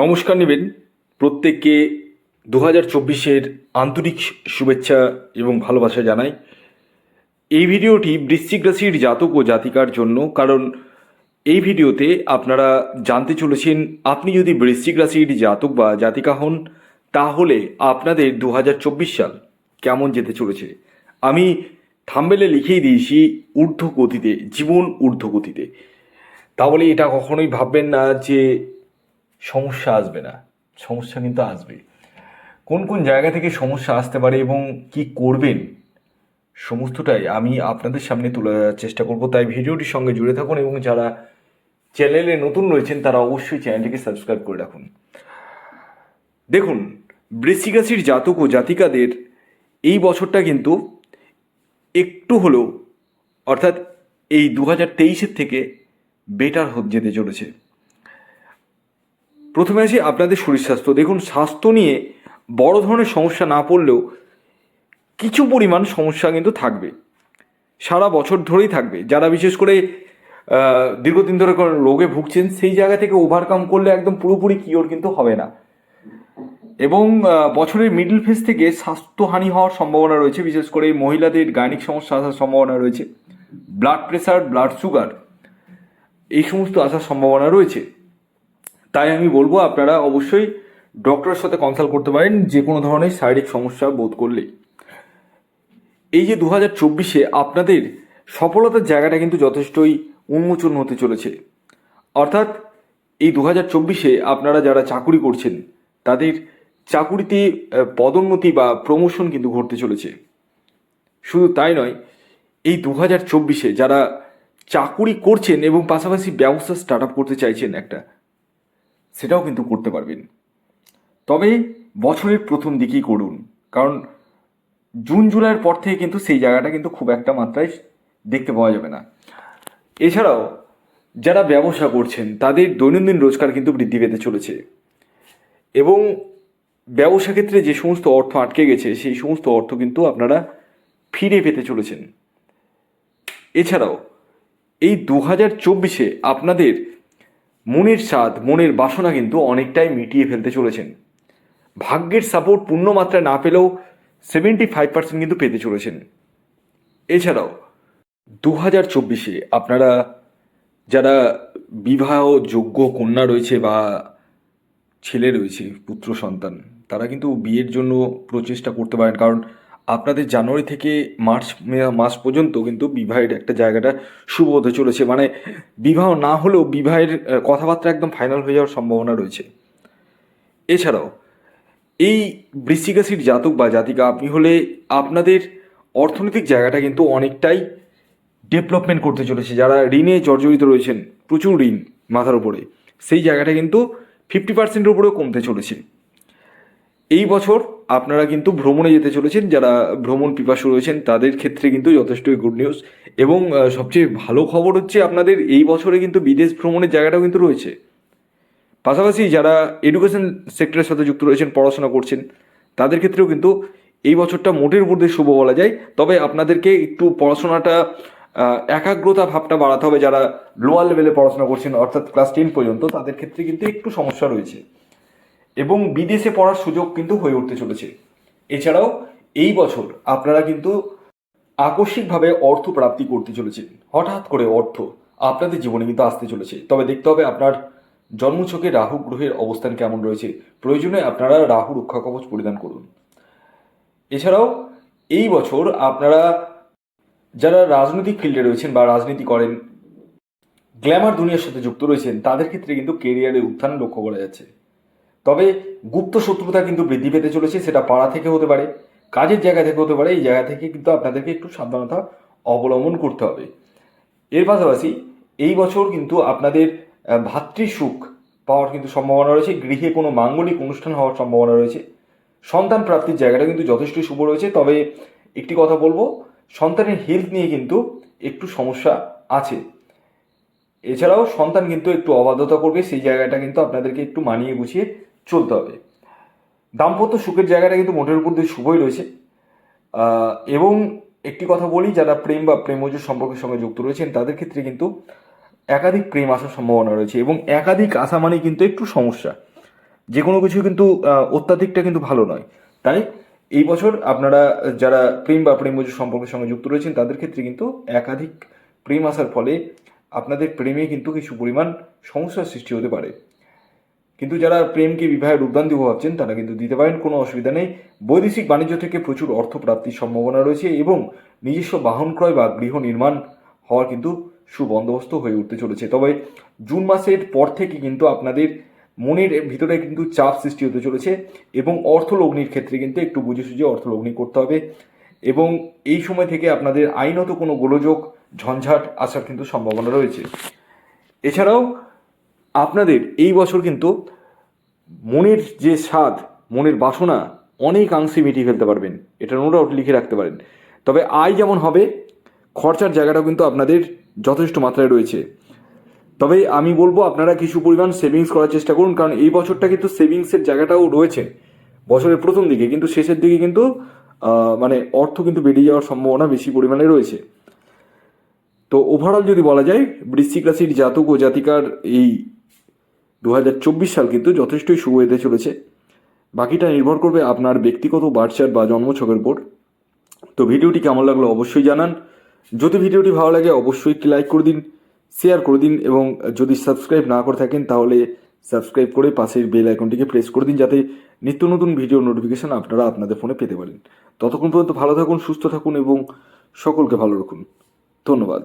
নমস্কার নেবেন। প্রত্যেককে দু হাজার চব্বিশের আন্তরিক শুভেচ্ছা এবং ভালোবাসা জানাই। এই ভিডিওটি বৃশ্চিক রাশির জাতক ও জাতিকার জন্য, কারণ এই ভিডিওতে আপনারা জানতে চলেছেন, আপনি যদি বৃশ্চিক রাশির জাতক বা জাতিকা হন, তাহলে আপনাদের দু হাজার চব্বিশ সাল কেমন যেতে চলেছে? আমি থাম্বেলে লিখেই দিয়েছি ঊর্ধ্ব গতিতে জীবন ঊর্ধ্ব গতিতে তাহলে এটা কখনোই ভাববেন না যে সমস্যা আসবে না। সমস্যা কিন্তু আসবে কোন কোন জায়গা থেকে সমস্যা আসতে পারে এবং কি করবেন, সমস্তটাই আমি আপনাদের সামনে তুলে ধরার চেষ্টা করব। তাই ভিডিওটির সঙ্গে জুড়ে থাকুন এবং যারা চ্যানেলে নতুন রয়েছেন, তারা অবশ্যই চ্যানেলটিকে সাবস্ক্রাইব করে রাখুন। দেখুন, বৃশ্চিক জাতক ও জাতিকাদের এই বছরটা কিন্তু একটু হলেও, অর্থাৎ এই দু হাজার তেইশের থেকে বেটার যেতে চলেছে। প্রথমে আসি আপনাদের শরীর স্বাস্থ্য। দেখুন, স্বাস্থ্য নিয়ে বড় ধরনের সমস্যা না পড়লেও কিছু পরিমাণ সমস্যা কিন্তু থাকবে। সারা বছর ধরেই থাকবে। যারা বিশেষ করে দীর্ঘদিন ধরে রোগে ভুগছেন, সেই জায়গা থেকে ওভারকাম করলে একদম পুরোপুরি কিওর কিন্তু হবে না। এবং বছরের মিডল ফেজ থেকে স্বাস্থ্যহানি হওয়ার সম্ভাবনা রয়েছে। বিশেষ করে মহিলাদের গাইনিক সমস্যা আসার সম্ভাবনা রয়েছে। ব্লাড প্রেশার ব্লাড সুগার এই সমস্ত আসার সম্ভাবনা রয়েছে। তাই আমি বলব আপনারা অবশ্যই ডক্টরের সাথে কনসাল্ট করতে পারেন যে কোনো ধরনের শারীরিক সমস্যা বোধ করলে এই যে দু হাজার চব্বিশে আপনাদের সফলতার জায়গাটা কিন্তু যথেষ্টই উন্মোচন হতে চলেছে। অর্থাৎ এই দু হাজার চব্বিশে আপনারা যারা চাকুরি করছেন, তাদের চাকুরিতে পদোন্নতি বা প্রমোশন কিন্তু ঘটতে চলেছে। শুধু তাই নয়, এই দু হাজার চব্বিশে যারা চাকুরি করছেন এবং পাশাপাশি ব্যবসা স্টার্ট আপ করতে চাইছেন একটা সেটাও কিন্তু করতে পারবেন। তবে বছরের প্রথম দিকেই করুন। কারণ জুন, জুলাইয়ের পর থেকে কিন্তু সেই জায়গাটা কিন্তু খুব একটা মাত্রায় দেখতে পাওয়া যাবে না। এছাড়াও যারা ব্যবসা করছেন, তাদের দৈনন্দিন রোজগার কিন্তু বৃদ্ধি পেতে চলেছে। এবং ব্যবসা ক্ষেত্রে যে সমস্ত অর্থ আটকে গেছে, সেই সমস্ত অর্থ কিন্তু আপনারা ফিরে পেতে চলেছেন। এছাড়াও এই দু হাজার চব্বিশে আপনাদের মনের স্বাদ মনের বাসনা কিন্তু অনেকটাই মিটিয়ে ফেলতে চলেছেন। ভাগ্যের সাপোর্ট পূর্ণ মাত্রায় না পেলেও সেভেন্টি ফাইভ পার্সেন্ট কিন্তু পেতে চলেছেন। এছাড়াও দু হাজার চব্বিশে আপনারা যারা বিবাহ যোগ্য কন্যা রয়েছে বা ছেলে রয়েছে, পুত্র সন্তান, তারা কিন্তু বিয়ের জন্য প্রচেষ্টা করতে পারেন। কারণ আপনাদের জানুয়ারি থেকে মার্চ মাস পর্যন্ত কিন্তু বিবাহের একটা জায়গাটা শুভ হতে চলেছে। মানে বিবাহ না হলেও বিবাহের কথাবার্তা একদম ফাইনাল হয়ে যাওয়ার সম্ভাবনা রয়েছে। এছাড়াও, এই বৃশ্চিক রাশির জাতক বা জাতিকা, আপনি হলে আপনাদের অর্থনৈতিক জায়গাটা কিন্তু অনেকটাই ডেভেলপমেন্ট করতে চলেছে। যারা ঋণে জর্জরিত রয়েছেন, প্রচুর ঋণ মাথার উপরে, সেই জায়গাটা কিন্তু ফিফটি পার্সেন্টের উপরেও কমতে চলেছে। এই বছর আপনারা কিন্তু ভ্রমণে যেতে চলেছেন, যারা ভ্রমণ পিপাসু রয়েছেন, তাদের ক্ষেত্রে কিন্তু যথেষ্টই গুড নিউজ এবং সবচেয়ে ভালো খবর হচ্ছে আপনাদের এই বছরে কিন্তু বিদেশ ভ্রমণের জায়গাটাও কিন্তু রয়েছে। পাশাপাশি যারা এডুকেশন সেক্টরের সাথে যুক্ত রয়েছেন, পড়াশোনা করছেন, তাদের ক্ষেত্রেও কিন্তু এই বছরটা মোটের দিয়ে শুভ বলা যায়। তবে আপনাদেরকে একটু পড়াশোনাটা একাগ্রতা ভাবটা বাড়াতে হবে যারা লোয়ার লেভেলে পড়াশোনা করছেন, অর্থাৎ ক্লাস টেন পর্যন্ত, তাদের ক্ষেত্রে কিন্তু একটু সমস্যা রয়েছে। এবং বিদেশে পড়ার সুযোগ কিন্তু হয়ে উঠতে চলেছে। এছাড়াও এই বছর আপনারা কিন্তু আকস্মিকভাবে অর্থ প্রাপ্তি করতে চলেছেন। হঠাৎ করে অর্থ আপনাদের জীবনে কিন্তু আসতে চলেছে। তবে দেখতে হবে আপনার জন্মছকে রাহু গ্রহের অবস্থান কেমন রয়েছে। প্রয়োজনে আপনারা রাহু রক্ষা কবচ পরিধান করুন। এছাড়াও এই বছর আপনারা যারা রাজনৈতিক ফিল্ডে রয়েছেন বা রাজনীতি করেন, গ্ল্যামার দুনিয়ার সাথে যুক্ত রয়েছেন, তাদের ক্ষেত্রে কিন্তু কেরিয়ারের উত্থান লক্ষ্য করা যাচ্ছে। তবে গুপ্ত শত্রুতা কিন্তু বৃদ্ধি পেতে চলেছে, সেটা পাড়া থেকে হতে পারে, কাজের জায়গা থেকে হতে পারে, এই জায়গা থেকে কিন্তু আপনাদেরকে একটু সাবধানতা অবলম্বন করতে হবে। এর পাশাপাশি এই বছর কিন্তু আপনাদের ভাতৃসুখ পাওয়ার কিন্তু সম্ভাবনা রয়েছে, গৃহে কোনো মাঙ্গলিক অনুষ্ঠান হওয়ার সম্ভাবনা রয়েছে, সন্তান প্রাপ্তির জায়গাটা কিন্তু যথেষ্ট শুভ রয়েছে, তবে একটি কথা বলব, সন্তানের হেলথ নিয়ে কিন্তু একটু সমস্যা আছে। এছাড়াও সন্তান কিন্তু একটু অবাধ্যতা করবে, সেই জায়গাটা কিন্তু আপনাদেরকে একটু মানিয়ে গুছিয়ে চলতে হবে। দাম্পত্য সুখের জায়গাটা কিন্তু মোটের উপর দিয়ে শুভই রয়েছে। এবং একটি কথা বলি, যারা প্রেম বা প্রেমজ সম্পর্কের সঙ্গে যুক্ত রয়েছেন, তাদের ক্ষেত্রে কিন্তু একাধিক প্রেম আসার সম্ভাবনা রয়েছে এবং একাধিক আসা মানে কিন্তু একটু সমস্যা। যে কোনো কিছু কিন্তু অত্যাধিকটা কিন্তু ভালো নয়। তাই এই বছর আপনারা যারা প্রেম বা প্রেমজ সম্পর্কের সঙ্গে যুক্ত রয়েছেন, তাদের ক্ষেত্রে কিন্তু একাধিক প্রেম আসার ফলে আপনাদের প্রেমে কিন্তু কিছু পরিমাণ সমস্যার সৃষ্টি হতে পারে। কিন্তু যারা প্রেমকে বিবাহের দিব ভাবছেন, তারা কিন্তু দিতে পারেন, কোনো অসুবিধা নেই। বৈদেশিক বাণিজ্য থেকে প্রচুর অর্থ প্রাপ্তির সম্ভাবনা রয়েছে এবং নিজস্ব বাহন ক্রয় বা গৃহ নির্মাণ হওয়ার কিন্তু সুবন্দোবস্ত হয়ে উঠতে চলেছে। তবে জুন মাসের পর থেকে কিন্তু আপনাদের মনের ভিতরে কিন্তু চাপ সৃষ্টি হতে চলেছে এবং অর্থলগ্নির ক্ষেত্রে কিন্তু একটু বুঝে সুঝে অর্থলগ্নি করতে হবে এবং এই সময় থেকে আপনাদের আইনত কোনো গোলযোগ, ঝঞ্ঝাট আসার কিন্তু সম্ভাবনা রয়েছে। এছাড়াও আপনাদের এই বছর কিন্তু মনের যে স্বাদ, মনের বাসনা অনেকাংশে মিটিয়ে ফেলতে পারবেন। এটা নো ডাউট লিখে রাখতে পারেন। তবে আয় যেমন হবে, খরচার জায়গাটাও কিন্তু আপনাদের যথেষ্ট মাত্রায় রয়েছে। তবে আমি বলব, আপনারা কিছু পরিমাণ সেভিংস করার চেষ্টা করুন, কারণ এই বছরটা কিন্তু সেভিংসের জায়গাটাও রয়েছে। বছরের প্রথম দিকে, কিন্তু শেষের দিকে কিন্তু মানে অর্থ কিন্তু বেরিয়ে যাওয়ার সম্ভাবনা বেশি পরিমাণে রয়েছে। তো ওভারঅল যদি বলা যায়, বৃশ্চিক রাশির জাতক ও জাতিকার এই দু হাজার চব্বিশ সাল কিন্তু যথেষ্টই শুভ হতে চলেছে। বাকিটা নির্ভর করবে আপনার ব্যক্তিগত বার্চার বা জন্মছকের উপর। তো ভিডিওটি কেমন লাগল অবশ্যই জানান। যদি ভিডিওটি ভালো লাগে অবশ্যই একটি লাইক করে দিন, শেয়ার করে দিন এবং যদি সাবস্ক্রাইব না করে থাকেন তাহলে সাবস্ক্রাইব করে পাশের বেল আইকনটিকে প্রেস করে দিন যাতে নিত্য নতুন ভিডিও নোটিফিকেশন আপনারা আপনাদের ফোনে পেতে পারেন। ততক্ষণ পর্যন্ত ভালো থাকুন, সুস্থ থাকুন এবং সকলকে ভালো রাখুন। ধন্যবাদ।